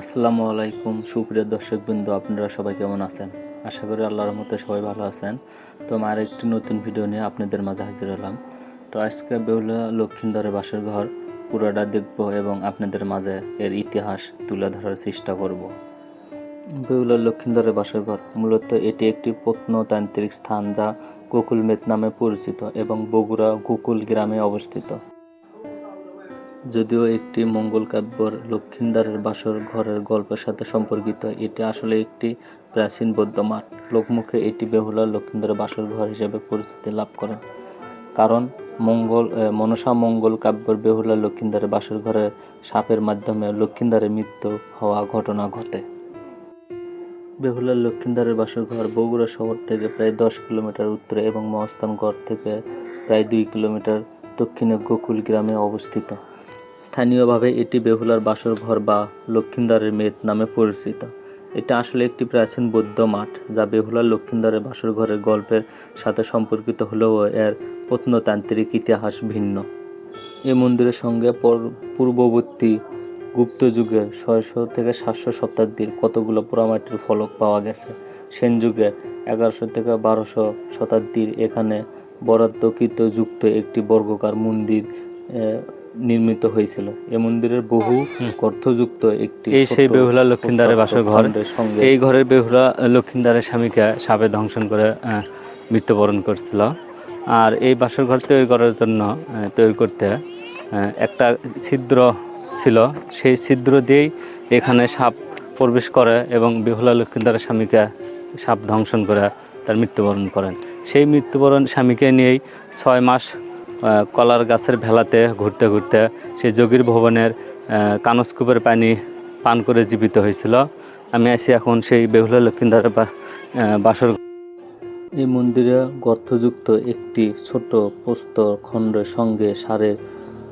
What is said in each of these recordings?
আসসালামু আলাইকুম, সুপ্রিয় দর্শকবৃন্দ, আপনারা সবাই কেমন আছেন? আশা করি আল্লাহর মতো সবাই ভালো আছেন। তো আমার একটি নতুন ভিডিও নিয়ে আপনাদের মাঝে হাজির হলাম। তো আজকে বেহুলা লক্ষ্মীন্দরের বাসর ঘর, পুরোটা দেখব এবং আপনাদের মাঝে এর ইতিহাস তুলে ধরার চেষ্টা করব। বেহুলা লক্ষ্মীন্দরের বাসর ঘর, মূলত এটি একটি প্রত্নতান্ত্রিক স্থান যা গোকুলমেদ নামে পরিচিত এবং বগুড়া গোকুল গ্রামে অবস্থিত। যদিও একটি মঙ্গল কাব্যর লক্ষিন্দারের বাসর ঘরের গল্পের সাথে সম্পর্কিত, এটি আসলে একটি প্রাচীন বৌদ্ধ মাঠ। লোকমুখে এটি বেহুলা লক্ষিন্দারের বাসর ঘর হিসেবে পরিচিতি লাভ করে কারণ মঙ্গল মনসা মঙ্গল কাব্যর বেহুলা লক্ষিন্দারের বাসর ঘরে সাপের মাধ্যমে লক্ষিন্দারের মৃত্যু হওয়া ঘটনা ঘটে। বেহুলার লক্ষিন্দারের বাসর ঘর বগুড়া শহর থেকে প্রায় দশ কিলোমিটার উত্তরে এবং মহস্থানগড় থেকে প্রায় দুই কিলোমিটার দক্ষিণে গোকুল গ্রামে অবস্থিত। স্থানীয়ভাবে এটি বেহুলার বাসর ঘর বা লক্ষিন্দারের মেদ নামে পরিচিত। এটা আসলে একটি প্রাচীন বৌদ্ধ মাঠ, যা বেহুলার লক্ষিন্দারের বাসর ঘরের গল্পের সাথে সম্পর্কিত হলেও এর প্রত্নতান্ত্রিক ইতিহাস ভিন্ন। এই মন্দিরের সঙ্গে পূর্ববর্তী গুপ্ত যুগের ছয়শো থেকে সাতশো শতাব্দীর কতগুলো পোড়ামাটির ফলক পাওয়া গেছে? সেন যুগে এগারোশো থেকে বারোশো শতাব্দীর এখানে বরাদ্দকৃত যুক্ত একটি বর্গকার মন্দির নির্মিত হয়েছিল। এ মন্দিরের বহু গর্থযুক্ত একটি এই সেই বেহুলা লক্ষিন্দারের বাসর ঘর খণ্ডের সঙ্গে এই ঘরের বেহুলা লক্ষিন্দারের স্বামীকে সাপে ধ্বংসন করে মৃত্যুবরণ করছিল। আর এই বাসর ঘর তৈরি করার জন্য তৈরি করতে একটা ছিদ্র ছিল। সেই ছিদ্র দিয়েই এখানে সাপ প্রবেশ করে এবং বেহুলা লক্ষিন্দারের স্বামীকে সাপ ধ্বংসন করে তার মৃত্যুবরণ করেন। সেই মৃত্যুবরণ স্বামীকে নিয়েই ছয় মাস কলার গাছের ভেলাতে ঘুরতে ঘুরতে সেই যোগীর ভবনের কানস্কুপের পানি পান করে জীবিত হয়েছিল। আমি আছি এখন সেই বেহুলা লক্ষিন্দারের বা- বাসর এই মন্দিরে গর্থযুক্ত একটি ছোট প্রস্তর খণ্ডের সঙ্গে সারের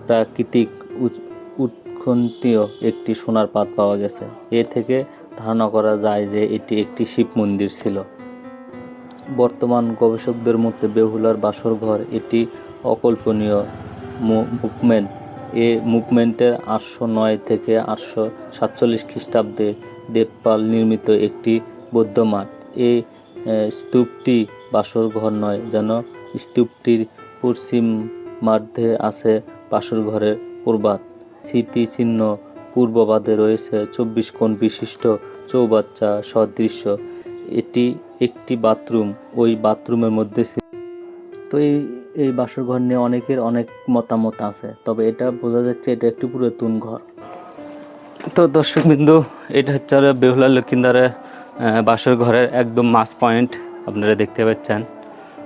প্রাকৃতিক উৎ- উৎকণ্ঠীয় একটি সোনার পাত পাওয়া গেছে। এ থেকে ধারণা করা যায় যে এটি একটি শিব মন্দির ছিল। বর্তমান গবেষকদের মধ্যে বেহুলার বাসর ঘর এটি অকল্পনীয় মুভমেন্ট। এ মুভমেন্টের আটশো নয় থেকে আটশো সাতচল্লিশ খ্রিস্টাব্দে দেবপাল নির্মিত একটি বৌদ্ধ মাঠ। এই স্তূপটি বাসর ঘর নয়, যেন স্তূপটির পশ্চিম মার্ধে আছে বাসর ঘরের প্রবাদ। স্মৃতিচিহ্ন পূর্ববাদে রয়েছে চব্বিশ কোণ বিশিষ্ট চৌবাচ্চা সদৃশ্য। এটি একটি বাথরুম, ওই বাথরুমের মধ্যে তো এই এই বাসর ঘর নিয়ে অনেকের অনেক মতামত আছে তবে এটা বোঝা যাচ্ছে এটা একটি পুরাতন ঘর। তো দর্শক বিন্দু এটা হচ্ছে বেহুলা লক্ষিন্দারের বাসর ঘরের একদম মাস পয়েন্ট আপনারা দেখতে পাচ্ছেন।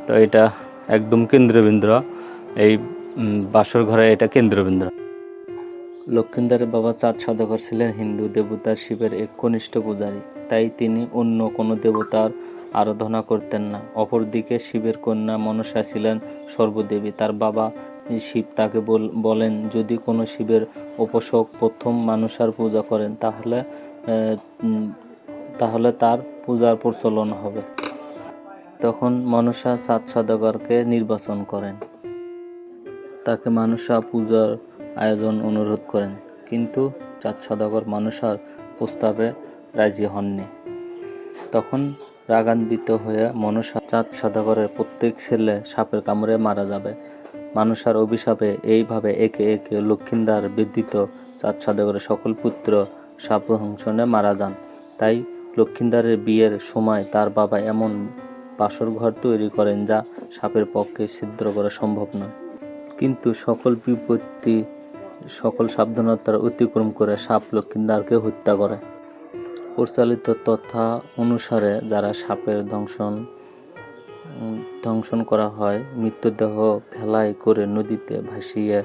তো এটা একদম কেন্দ্রবিন্দু এই বাসর ঘরে এটা কেন্দ্রবিন্দু। লক্ষিন্দারের বাবা চাঁদ সদাগর ছিলেন হিন্দু দেবতা শিবের এক কনিষ্ঠ পূজারী তাই তিনি অন্য কোনো দেবতার আরাধনা করতেন না। অপরদিকে শিবের কন্যা মনসা ছিলেন সর্বদেবী। তার বাবা শিব তাকে বল- বলেন, যদি কোনো শিবের উপাসক প্রথম মানুষার পূজা করেন, তাহলে তাহলে তার পূজার প্রচলন হবে। তখন মনসা চাঁদ সদাগরকে নির্বাচন করেন। তাকে মানুষা পূজার আয়োজন অনুরোধ করেন। কিন্তু চাঁদ সদাগর মানুষার প্রস্তাবে রাজি হননি। তখন রাগান্বিত হয়ে মনসা চাঁদ সদাগরের প্রত্যেক ছেলে সাপের কামড়ে মারা যাবে। মানুষার অভিশাপে এইভাবে একে একে লক্ষিন্দার বিদ্যিত চাঁদ সদাগরের সকল পুত্র সাপ দংশনে মারা যান। তাই লক্ষিন্দারের বিয়ের সময় তার বাবা এমন বাসর ঘর তৈরি করেন যা সাপের পক্ষে ছিদ্র করা সম্ভব নয়। কিন্তু সকল বিপত্তি, সকল সাবধানতার অতিক্রম করে সাপ লক্ষিন্দারকে হত্যা করে। প্রচলিত তথা অনুসারে যারা সাপের দংশন দংশন করা হয়, মৃতদেহ ভেলাই করে নদীতে ভাসিয়ে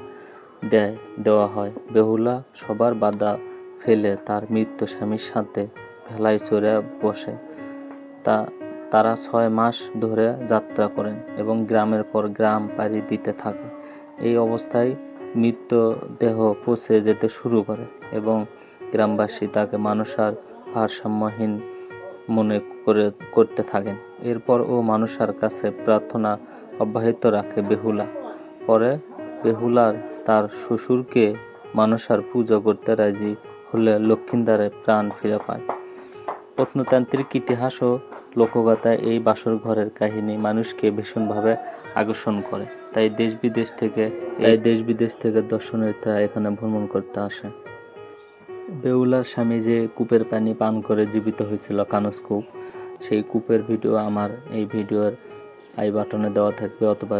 দেয়, দেওয়া হয়। বেহুলা সবার বাধা ফেলে তার মৃত্যু স্বামীর সাথে ভেলায় চড়ে বসে। তা, তারা ছয় মাস ধরে যাত্রা করেন এবং গ্রামের পর গ্রাম পাড়ি দিতে থাকে। এই অবস্থায় মৃতদেহ পচে যেতে শুরু করে এবং গ্রামবাসী তাকে মানুষার ভারসাম্যহীন মনে করে, করতে থাকেন। এরপর ও মানুষার কাছে প্রার্থনা অব্যাহত রাখে বেহুলা। পরে বেহুলার তার শ্বশুরকে মানুষার পুজো করতে রাজি হলে লক্ষিন্দারে প্রাণ ফিরে পায়। প্রত্নতান্ত্রিক ইতিহাস ও লোকগাথা এই বাসর ঘরের কাহিনী মানুষকে ভীষণভাবে আকর্ষণ করে। তাই দেশ বিদেশ থেকে, তাই দেশ বিদেশ থেকে দর্শনার্থীরা এখানে ভ্রমণ করতে আসে বেউলার স্বামী যে কূপের পানি পান করে জীবিত হয়েছিল কানস কূপ, সেই কূপের ভিডিও আমার এই ভিডিওর আই বাটনে দেওয়া থাকবে অথবা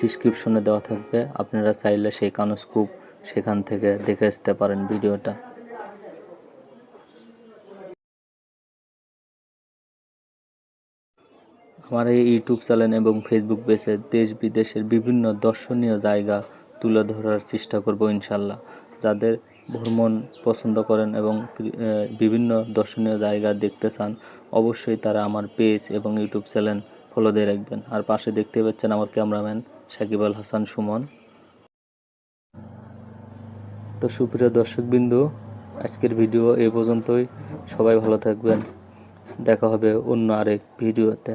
ডিসক্রিপশনে দেওয়া থাকবে। আপনারা চাইলে সেই কানস কূপ সেখান থেকে দেখে আসতে পারেন ভিডিওটা। আমার এই ইউটিউব চ্যানেল এবং ফেসবুক পেজে দেশ বিদেশের বিভিন্ন দর্শনীয় জায়গা তুলে ধরার চেষ্টা করব ইনশাল্লাহ। যাদের ভ্রমণ পছন্দ করেন এবং বিভিন্ন দর্শনীয় জায়গা দেখতে চান, অবশ্যই তারা আমার পেজ এবং ইউটিউব চ্যানেল ফলো দিয়ে রাখবেন। আর পাশে দেখতে পাচ্ছেন আমার ক্যামেরাম্যান সাকিব আল হাসান সুমন। তো সুপ্রিয় দর্শকবিন্দু, আজকের ভিডিও এই পর্যন্তই। সবাই ভালো থাকবেন। দেখা হবে অন্য আরেক ভিডিওতে।